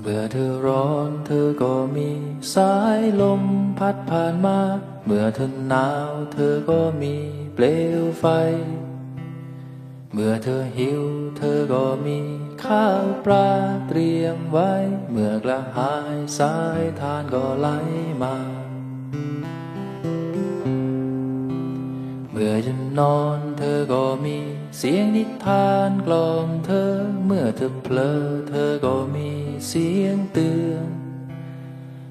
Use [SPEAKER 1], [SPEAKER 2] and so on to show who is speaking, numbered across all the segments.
[SPEAKER 1] เมื่อเธอร้อนเธอก็มีสายลมพัดผ่านมา เมื่อเธอหนาวเธอก็มีเปลวไฟ เมื่อเธอหิวเธอก็มีข้าวปลาเตรียมไว้ เมื่อกระหายสายทานก็ไหลมา จะนอนเธอก็มีเสียงนิทานกล่อมเธอเมื่อเธอเพลอเธอก็มีเสียงเตือน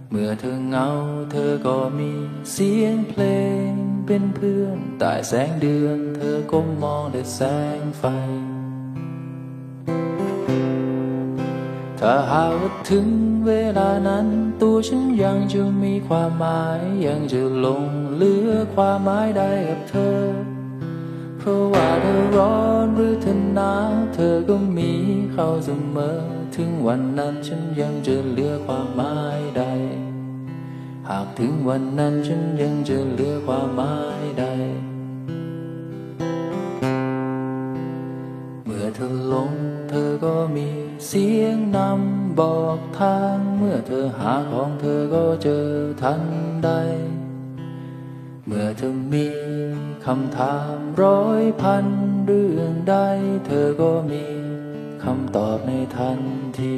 [SPEAKER 1] เมื่อเธอเงาเธอก็มีเสียงเพลงเป็นเพื่อนใต้แสงเดือน เธอก็มองแต่แสงไฟ ถ้าหากว่าถึงเวลานั้น ตัวฉันยังจะมีความหมาย ยังจะลงเหลือความหมายใดกับเธอ เพราะว่าเธอร้อนหรือเธอหนาวเธอก็มีเขาเสมอ ถึงวันนั้นฉันยังจะเหลือความหมายใด หากถึงวันนั้นฉันยังจะเหลือความหมายใด เมื่อเธอลง เธอก็มีเสียงนำบอกทาง เมื่อเธอหาของเธอก็เจอทันใด เมื่อเธอมีคำถามร้อยพันเรื่องใด เธอก็มีคำตอบในทันที